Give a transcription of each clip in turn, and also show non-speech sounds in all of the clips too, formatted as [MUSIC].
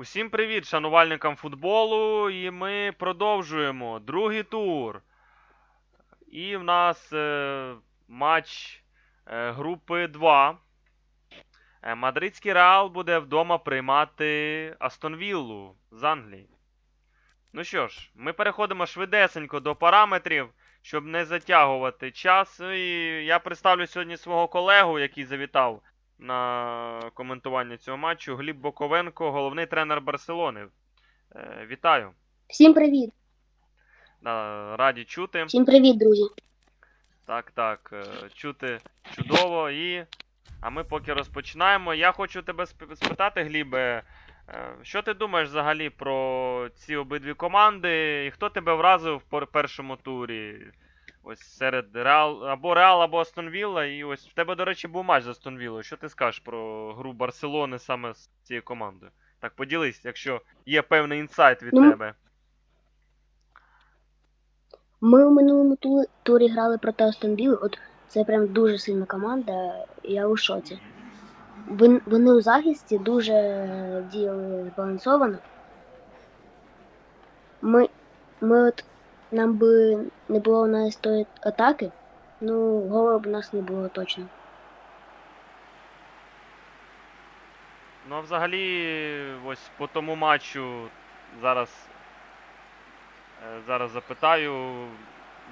Усім привіт, шанувальникам футболу. І ми продовжуємо другий тур. І в нас е, матч е, групи 2. Е, Мадридський Реал буде вдома приймати Астон Віллу з Англії. Ну що ж, ми переходимо швидесенько до параметрів, щоб не затягувати час. Ну І я представлю сьогодні свого колегу, який завітав на коментування цього матчу. Гліб Боковенко, головний тренер Барселони. Е, вітаю. Всім привіт! Да, раді чути. Всім привіт, друзі! Так, так, е, чути чудово. І. А ми поки розпочинаємо. Я хочу тебе спитати, Глібе, е, що ти думаєш взагалі про ці обидві команди? І хто тебе вразив в пер- першому турі? Ось серед Реал або Реал, або Астон Вілла. І ось в тебе, до речі, був матч з Астон Віллою. Що ти скажеш про гру Барселони саме з цією командою? Так, поділись, якщо є певний інсайт від Ну, тебе. Ми у минулому ту- турі грали проти Астон Вілли. От це прям дуже сильна команда. Я у шоці. Вони у захисті дуже діяли збалансовано. Ми, ми от нам би не було у нас тої атаки, ну голу б у нас не було точно. Ну, а взагалі, ось по тому матчу зараз, е, зараз запитаю,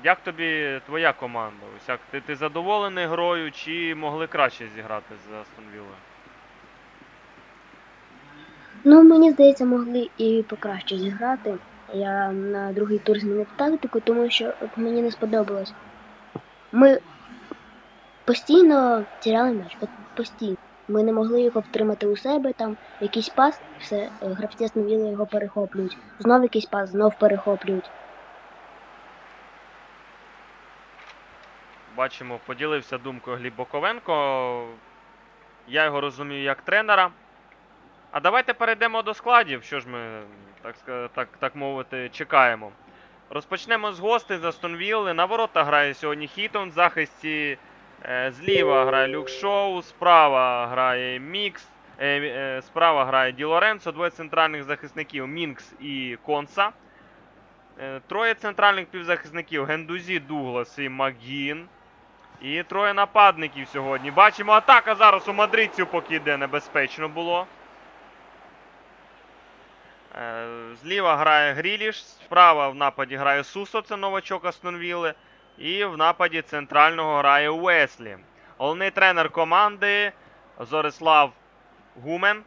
як тобі твоя команда? Ось як ти, ти задоволений грою, чи могли краще зіграти з Астон Віллою? Ну, мені здається, могли і покраще зіграти. Я на другий тур змінив тактику, тому що мені не сподобалось. Ми постійно тіряли м'яч, постійно. Ми не могли його втримати у себе, там якийсь пас, все, е, гравці остановили його перехоплюють. Знов якийсь пас, знов перехоплюють. Бачимо, поділився думкою Гліб Боковенко. Я його розумію як тренера. А давайте перейдемо до складів. Що ж ми, так, так, так мовити, чекаємо. Розпочнемо з гостей з Астон Вілли. На ворота грає сьогодні Хітон. В захисті е, зліва грає Люк Шоу, справа грає Мікс. Е, е, справа грає Ді Лоренцо, двоє центральних захисників Мінкс і Конса. Е, троє центральних півзахисників Гендузі, Дуглас і Магін. І троє нападників сьогодні. Бачимо, атака зараз у мадридців поки йде небезпечно було. Е, Зліва грає Гріліш, справа в нападі грає Сусо, це новачок Астон Вілли. І в нападі центрального грає Уеслі. Головний тренер команди Зорислав Гумен.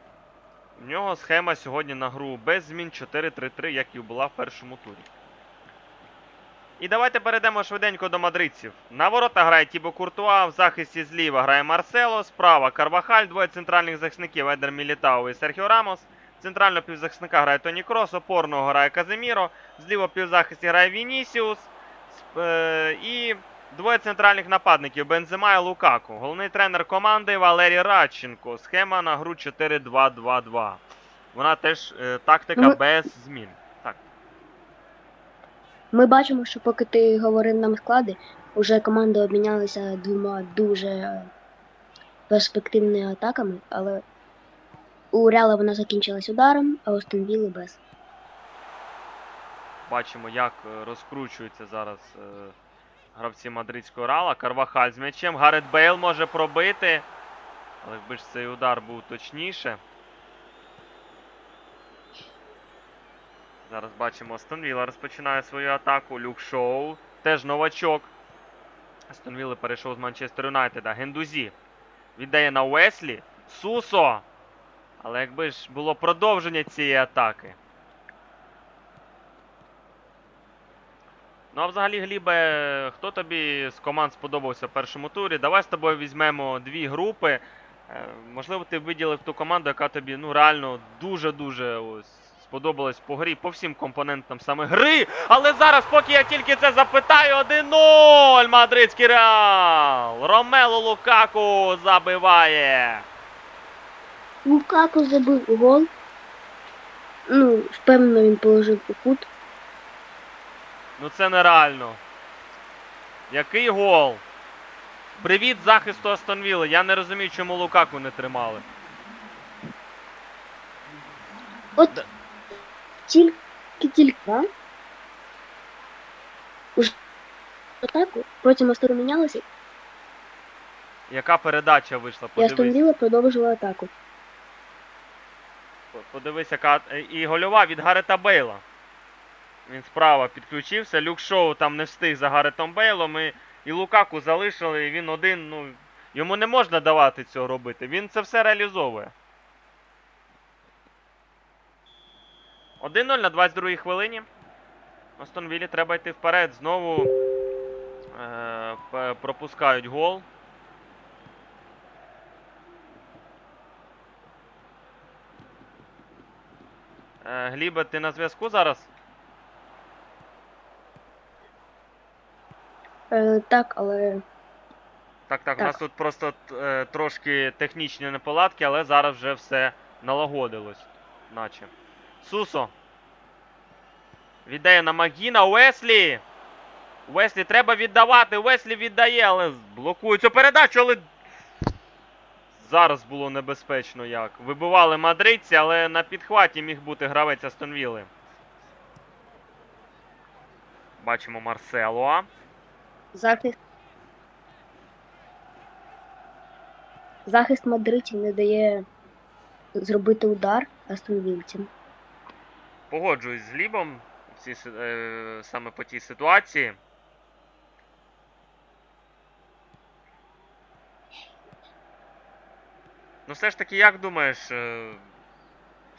У нього схема сьогодні на гру без змін 4-3-3, як і була в першому турі. І давайте перейдемо швиденько до мадридців. На ворота грає Тібо Куртуа, в захисті зліва грає Марсело, справа Карвахаль, двоє центральних захисників Едер Мілітау і Серхіо Рамос. Центрального півзахисника грає Тоні Крос, опорного грає Казиміро, зліва в півзахисті грає Вінісіус. е, І двоє центральних нападників Бензема і Лукаку. Головний тренер команди Валерій Радченко. Схема на гру 4-2-2-2. Вона теж е, тактика Ну, без змін. Так. Ми бачимо, що поки ти говорив нам склади, уже команди обмінялися двома дуже перспективними атаками, але у Реала вона закінчилась ударом, а у Астон без. Бачимо, як е, розкручуються зараз е, гравці мадридського Рала. Карвахаль з м'ячем. Гарет Бейл може пробити. Але якби ж цей удар був точніше. Зараз бачимо, Астон Вілла розпочинає свою атаку. Люк Шоу. Теж новачок. Астон Вілла перейшов з Манчестер Юнайтеда. Гендузі. Віддає на Уеслі. Сусо. Але якби ж було продовження цієї атаки. Ну а взагалі, Глібе, хто тобі з команд сподобався в першому турі? Давай з тобою візьмемо дві групи. Е, Можливо, ти виділив ту команду, яка тобі ну реально дуже-дуже сподобалась по грі, по всім компонентам саме гри. Але зараз, поки я тільки це запитаю, 1-0! Мадридський Реал! Ромело Лукаку забиває. Лукаку забив гол. Ну, впевнено, він положив у кут. Ну це нереально. Який гол? Привіт захисту Астон Вілли. Я не розумію, чому Лукаку не тримали. От Да. тільки тільки? Уже атаку, потім Астон мінялася, Яка передача вийшла? і Подивись. Вілла продовжила атаку. Подивись, яка е, і гольова від Гарета Бейла. Він справа підключився. Люк Шоу там не встиг за Гаретом Бейлом. І, і Лукаку залишили, і він один, ну. Йому не можна давати цього робити. Він це все реалізовує. 1-0 на 22-й хвилині. Астон Віллі треба йти вперед. Знову е, пропускають гол. Е, Глібе, ти на зв'язку зараз? Е, так, але Так, так, у нас тут просто е, трошки технічні неполадки, але зараз вже все налагодилось. Наче. Сусо. Віддає на Магіна. Уеслі! Уеслі треба віддавати. Уеслі віддає, але блокує цю передачу, але. Зараз було небезпечно як. Вибивали мадридці, але на підхваті міг бути гравець Астонвіли. Бачимо Марсело. захист. Захист мадридців не дає зробити удар астонвільцям. Погоджуюсь з Лібом в е, саме по тій ситуації. Ну, все ж таки, як думаєш, е,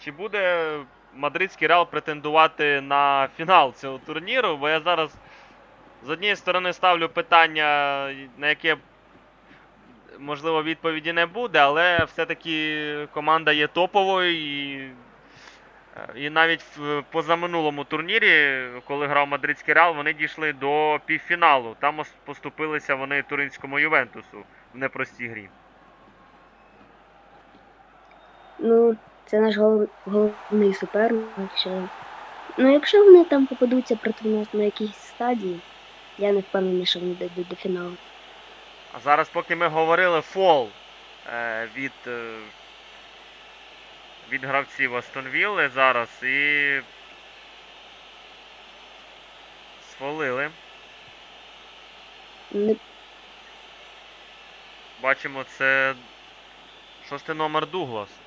чи буде мадридський Реал претендувати на фінал цього турніру? Бо я зараз з однієї сторони ставлю питання, на яке можливо відповіді не буде, але все-таки команда є топовою і і навіть в позаминулому турнірі, коли грав мадридський Реал, вони дійшли до півфіналу. Там поступилися вони туринському Ювентусу в непростій грі. Ну, це наш гол- головний суперник. Що... Ну, якщо вони там попадуться проти нас на якійсь стадії, я не впевнений, що вони дійдуть до фіналу. А зараз, поки ми говорили, фол е, від, е, від гравців Астон Вілли зараз і. Сфолили. Не... Бачимо, це шостий номер Дуглас.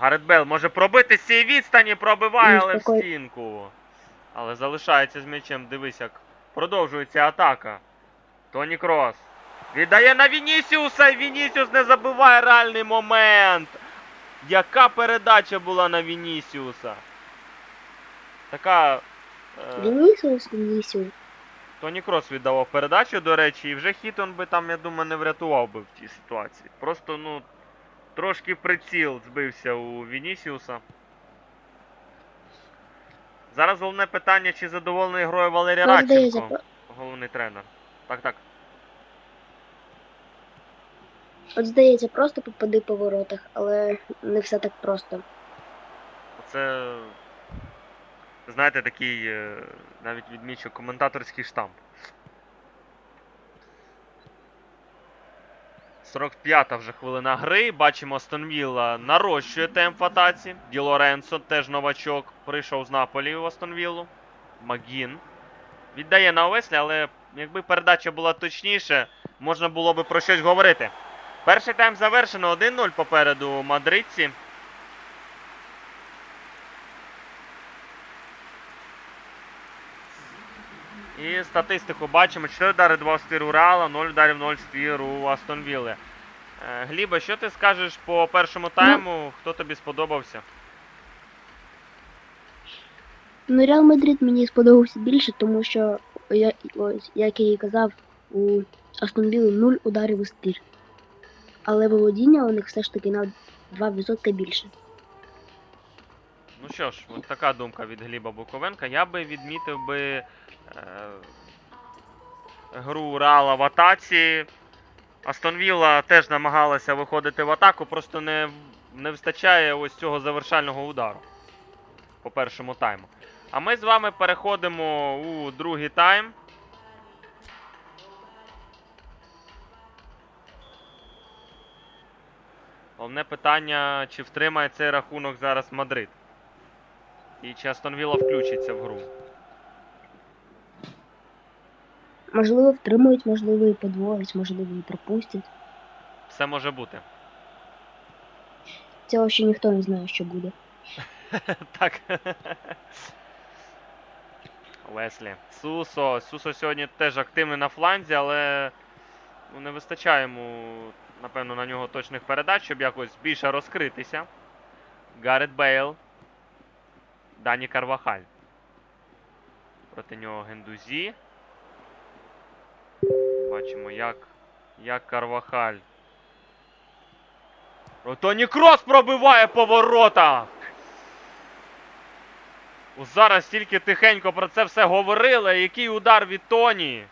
Гарет Бел може пробити з цієї відстані, пробиває, але в стінку. Але залишається з м'ячем. Дивись, як продовжується атака. Тоні Крос. Віддає на Вінісіуса, і Вінісіус не забиває реальний момент. Яка передача була на Вінісіуса? Така. Е... Вінісіус, Вінісіус. Тоні Крос віддавав передачу, до речі, і вже Хітон би там, я думаю, не врятував би в тій ситуації. Просто, ну, трошки приціл збився у Вінісіуса. Зараз головне питання, чи задоволений грою Валерій Радченко, головний тренер. Так, так. От здається, просто попади по воротах, але не все так просто. Це, знаєте, такий, е, навіть відмічу, коментаторський штамп. 45-та вже хвилина гри. Бачимо, Астон Вілла нарощує темп в атаці. Ді Лоренцо, теж новачок, прийшов з Наполі в Астон Віллу. Магін. Віддає на Овеслі, але якби передача була точніше, можна було би про щось говорити. Перший тайм завершено 1-0 попереду мадридці. І статистику бачимо: 4 удари 2 стир у Реала, 0 ударів 0 стир у Астон Вілли. Е, Гліба, що ти скажеш по першому тайму? Хто тобі сподобався? Ну, Реал Мадрид мені сподобався більше, тому що, я, ось, як я і казав, у Астон Вілли 0 ударів у стир. Але володіння у них все ж таки на 2% більше. Ну що ж, от така думка від Гліба Буковенка. Я би відмітив би гру Реала в атаці. Астон Вілла теж намагалася виходити в атаку, просто не, не вистачає ось цього завершального удару по першому тайму. А ми з вами переходимо у другий тайм. Головне питання, чи втримає цей рахунок зараз Мадрид. І чи Астон Вілла включиться в гру. Можливо, втримують, можливо, і подвоїть, можливо, і пропустять. Все може бути. Цього ще ніхто не знає, що буде. [LAUGHS] так. Леслі. Сусо. Сусо сьогодні теж активний на фланзі, але ну, не вистачає йому, напевно, на нього точних передач, щоб якось більше розкритися. Гаррет Бейл. Дані Карвахаль. Проти нього Гендузі. Бачимо, як, як Карвахаль. Тоні Крос пробиває поворота! Зараз тільки тихенько про це все говорили. Який удар від Тоні.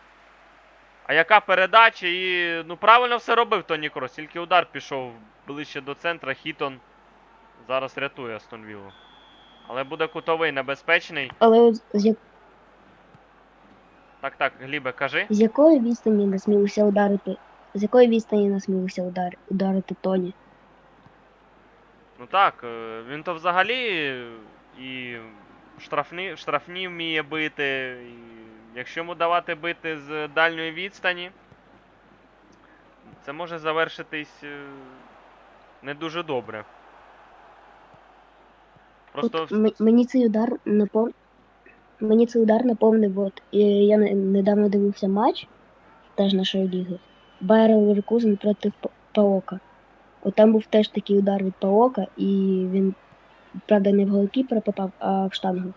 А яка передача і. Ну, правильно все робив Тоні Крос, тільки удар пішов ближче до центра. Хітон зараз рятує Астон Віллу. Але буде кутовий небезпечний. Але з. Так, так, Глібе, кажи. з якої відстані насмілився ударити? З якої відстані насмілився удар... ударити Тоні? Ну так, е, він то взагалі і штрафні, штрафні вміє бити. І якщо йому давати бити з дальньої відстані, це може завершитись е, не дуже добре. Просто От м- мені цей удар напом... Мені цей удар напомнив, от і я не- недавно дивився матч теж нашої ліги. Байер Леверкузен проти Паока. От там був теж такий удар від Паока, і він, правда, не в голкіпера попав, а в штангу.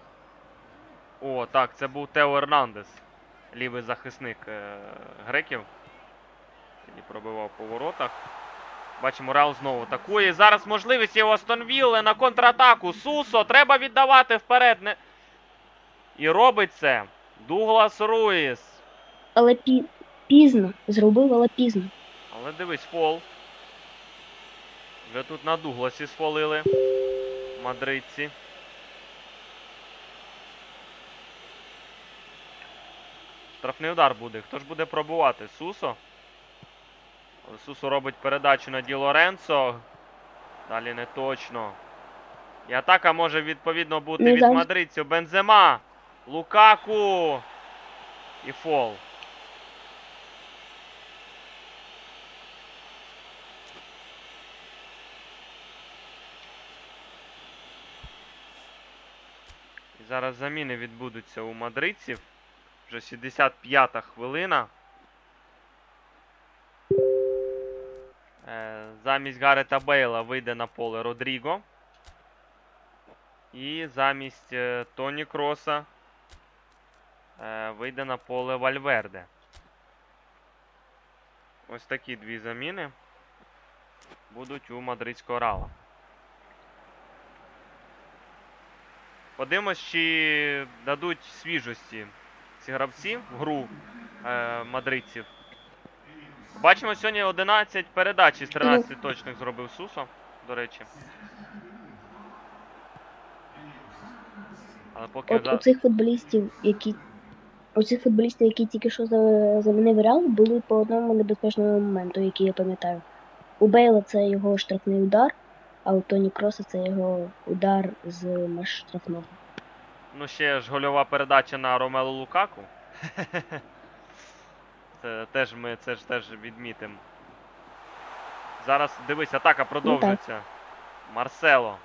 О, так, це був Тео Ернандес, лівий захисник е, греків. Тоді пробивав по воротах. Бачимо, Реал знову атакує. Зараз можливість є у Астон Вілли на контратаку. Сусо, треба віддавати вперед. Не... І робить це. Дуглас Руїс. Але пі... пізно зробив, але пізно. Але дивись, фол. Вже тут на Дугласі сфолили. Мадридці. Штрафний удар буде. Хто ж буде пробувати? Сусо? Сусо робить передачу на Ді Лоренцо. Далі не точно. І атака може відповідно бути Не від мадридців. Бензема. Лукаку. І фол. І зараз заміни відбудуться у мадридців. Вже 75-та хвилина. Е, замість Гарета Бейла вийде на поле Родріго. І замість е, Тоні Кроса вийде на поле Вальверде. Ось такі дві заміни будуть у мадридського рала. Подивимось, чи дадуть свіжості ці гравці в гру е, мадридців. Бачимо, сьогодні 11 передач із 13 точних зробив Сусо, до речі. Але поки От за... у цих футболістів, які у цих футболістів, які тільки що замінив Реал, були по одному небезпечному моменту, який я пам'ятаю. У Бейла це його штрафний удар, а у Тоні Кроса це його удар з меж штрафного. Ну, ще ж гольова передача на Ромелу Лукаку. [LAUGHS] Це теж ми це ж теж відмітимо. Зараз дивись, атака продовжується. Марсело.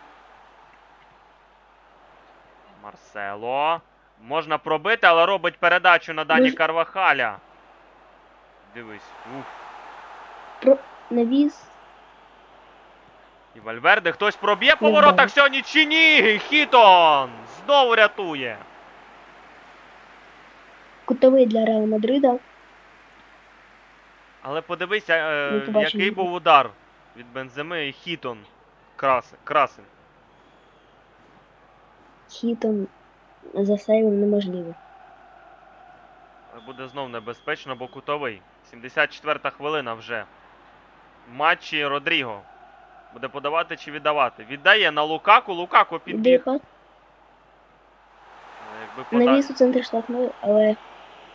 Марсело. Можна пробити, але робить передачу на Дані Ну Карвахаля. Дивись. Ух. Навіс І Вальверде хтось проб'є по воротах сьогодні чи ні? Хітон! Знову рятує. кутовий для Реал Мадрида. Але подивися, е, Ми який був удар від Бенземи і Хітон. Краси, красень. Хітом за сейвом неможливо. Буде знов небезпечно, бо кутовий. 74-та хвилина вже. В матчі Родріго. Буде подавати чи віддавати. Віддає на Лукаку. Лукаку підбіг. Але Якби навіс у центрі штрафної, але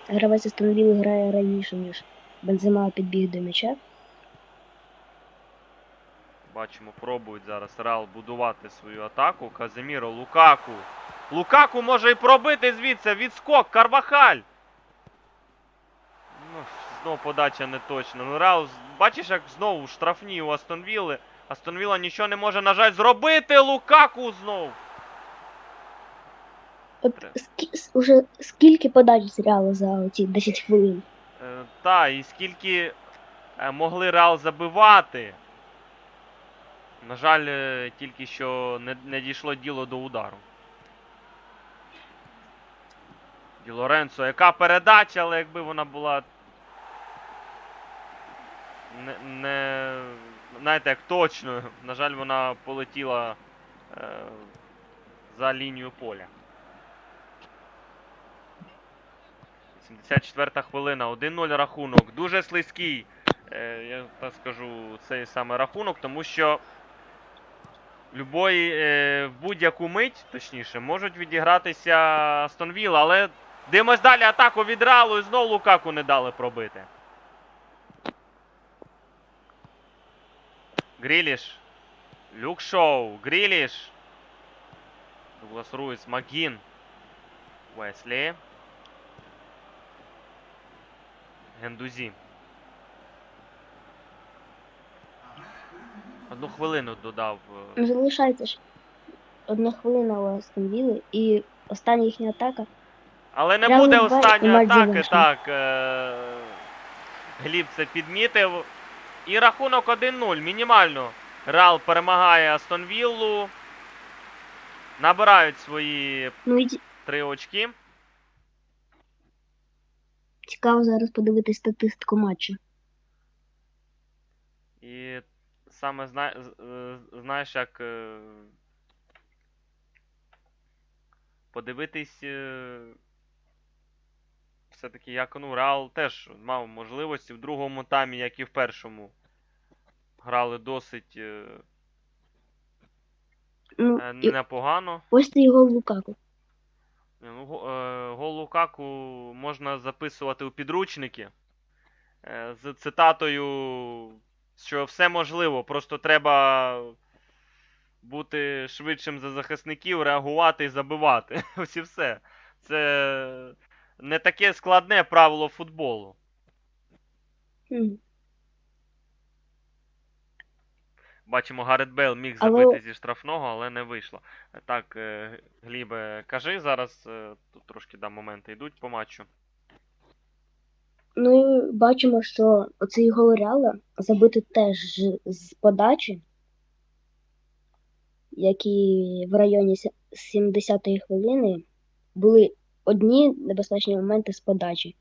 гравець Астон грає раніше, ніж Бензема підбіг до м'яча. Бачимо, пробують зараз Реал будувати свою атаку. Каземіро, Лукаку. Лукаку може і пробити звідси. Відскок, Карвахаль. Ну, знову подача не точна. Ну, Реал, бачиш, як знову штрафні у Астон Вілли. Астон Вілла нічого не може, на жаль, зробити. Лукаку знов. От скі, уже скільки подач з Реалу за ці 10 хвилин? Е, та, і скільки е, могли Реал забивати. На жаль, е, тільки що не, не дійшло діло до удару. Ді Лоренцо, яка передача, але якби вона була. Не, не знаєте, як точною. На жаль, вона полетіла е, за лінію поля. 74 хвилина, 1-0 рахунок. Дуже слизький, е, я так скажу, цей саме рахунок, тому що любої, е, в будь-яку мить, точніше, можуть відігратися Астон Вілла, але дивимось далі атаку від і знову Лукаку не дали пробити. Гріліш. Люк Шоу. Гріліш. Дуглас Руїс. Магін. Уеслі. Гендузі. Одну хвилину додав. е, Ну, залишається ж одна хвилина у Астон Вілли і остання їхня атака. Але не буде останньої атаки, так. Е- Гліб це підмітив. І рахунок 1-0. Мінімально. Реал перемагає Астон Віллу. Набирають свої Ну три очки. цікаво зараз подивитись статистику матчу. І саме зна... е, знаєш, як е, подивитись. Е, Все-таки як ну, Реал теж мав можливості в другому таймі, як і в першому. Грали досить е, Ну, е, непогано. ось цей гол Лукаку. Ні, Ну, е, гол Лукаку можна записувати у підручники е, з цитатою, що все можливо, просто треба бути швидшим за захисників, реагувати і забивати. [LAUGHS] Ось і все. Це не таке складне правило футболу. Мгм. Бачимо, Гарет Бейл міг Але- забити зі штрафного, але не вийшло. Так, е, Глібе, кажи зараз, е, тут трошки да, моменти йдуть по матчу. Ну і бачимо, що оцей гол Реала забити теж з подачі, які в районі 70-ї хвилини були одні небезпечні моменти з подачі.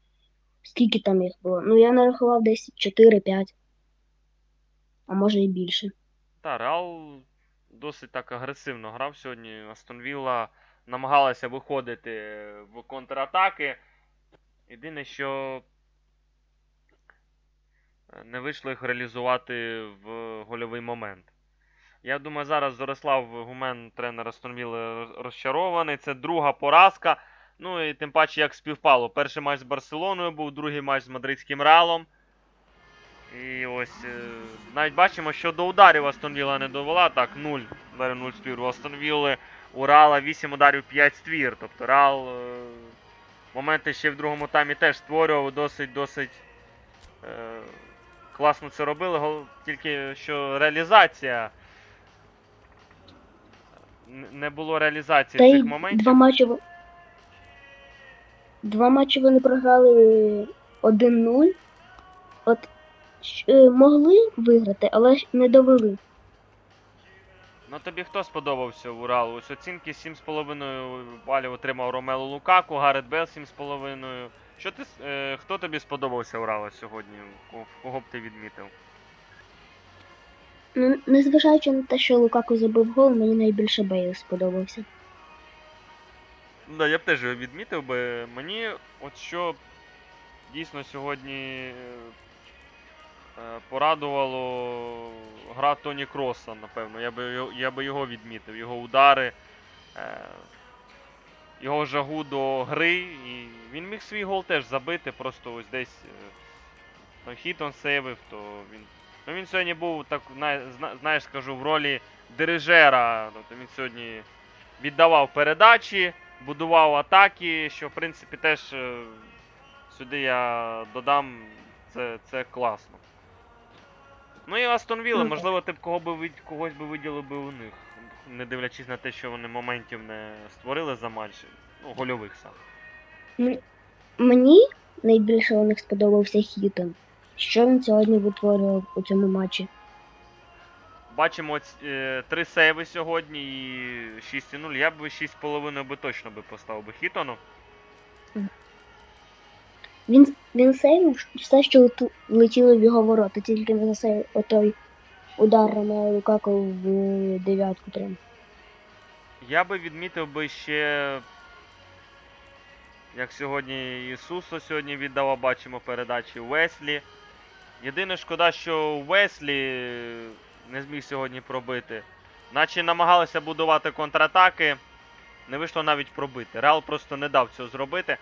Скільки там їх було? Ну, я нарахував десь 4-5, а може і більше. Та, Реал досить так агресивно грав сьогодні. Астон Вілла намагалася виходити в контратаки. Єдине, що не вийшло їх реалізувати в гольовий момент. Я думаю, зараз Зорислав Гумен, тренер Астон Вілли, розчарований. Це друга поразка. Ну і тим паче, як співпало. Перший матч з Барселоною був, другий матч з мадридським Реалом. І ось е, навіть бачимо, що до ударів Астон Вілла не довела. Так, 0, ударів 0 ствір у Астон Вілли. У Реала 8 ударів 5 ствір. Тобто Реал е, моменти ще в другому таймі теж створював досить досить е, класно це робили. Тільки що реалізація. Не було реалізації Та цих моментів. два матчі. Два матчі вони програли 1-0. От е, могли виграти, але не довели. Ну тобі хто сподобався в Уралу? Ось оцінки 7,5 балів отримав Ромело Лукаку, Гарет Бел 7,5. Що ти, е, хто тобі сподобався Урала сьогодні? Кого, кого б ти відмітив? Ну, незважаючи на те, що Лукаку забив гол, мені найбільше Бейл сподобався. Да, я б теж його відмітив би. Мені от що дійсно сьогодні е, порадувало гра Тоні Кроса, напевно. Я би, я би його відмітив. Його удари, е, його жагу до гри. І він міг свій гол теж забити, просто ось десь е, там хіт он сейвив, то він. Ну він сьогодні був так, знаєш, скажу, в ролі дирижера. Тобто він сьогодні віддавав передачі, будував атаки, що в принципі теж е, сюди я додам, це, це класно. Ну і Астон Вілла, Ну, можливо, ти б кого би від- когось би виділив би у них, не дивлячись на те, що вони моментів не створили за матч, ну, гольових саме. Мені найбільше у них сподобався Хітон. Що він сьогодні витворював у цьому матчі? Бачимо е, три сейви сьогодні і 6,0. Я б 6,5 би точно би поставив би Хітону. Він, він сейвив все, що влетіло в його ворота, тільки не засейв отой удар на Лукако в дев'ятку прям. Я би відмітив би ще, як сьогодні Ісусо сьогодні віддав, бачимо передачі Веслі. Єдине шкода, що Веслі не зміг сьогодні пробити. Наче намагалися будувати контратаки, не вийшло навіть пробити. Реал просто не дав цього зробити.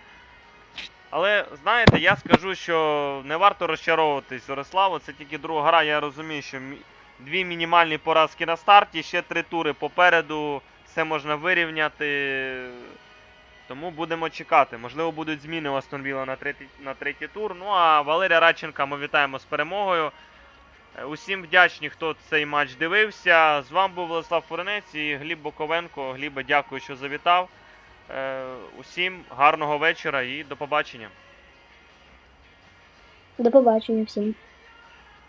Але знаєте, я скажу, що не варто розчаровуватись Зориславу. Це тільки друга гра. Я розумію, що дві мінімальні поразки на старті, ще три тури попереду. Все можна вирівняти. Тому будемо чекати. Можливо, будуть зміни у Астон Вілла на третій, на третій тур. Ну а Валерія Радченка ми вітаємо з перемогою. Е, Усім вдячні, хто цей матч дивився. З вами був Владислав Фуренець і Гліб Боковенко. Гліба, дякую, що завітав. Е, Усім гарного вечора і до побачення. До побачення всім.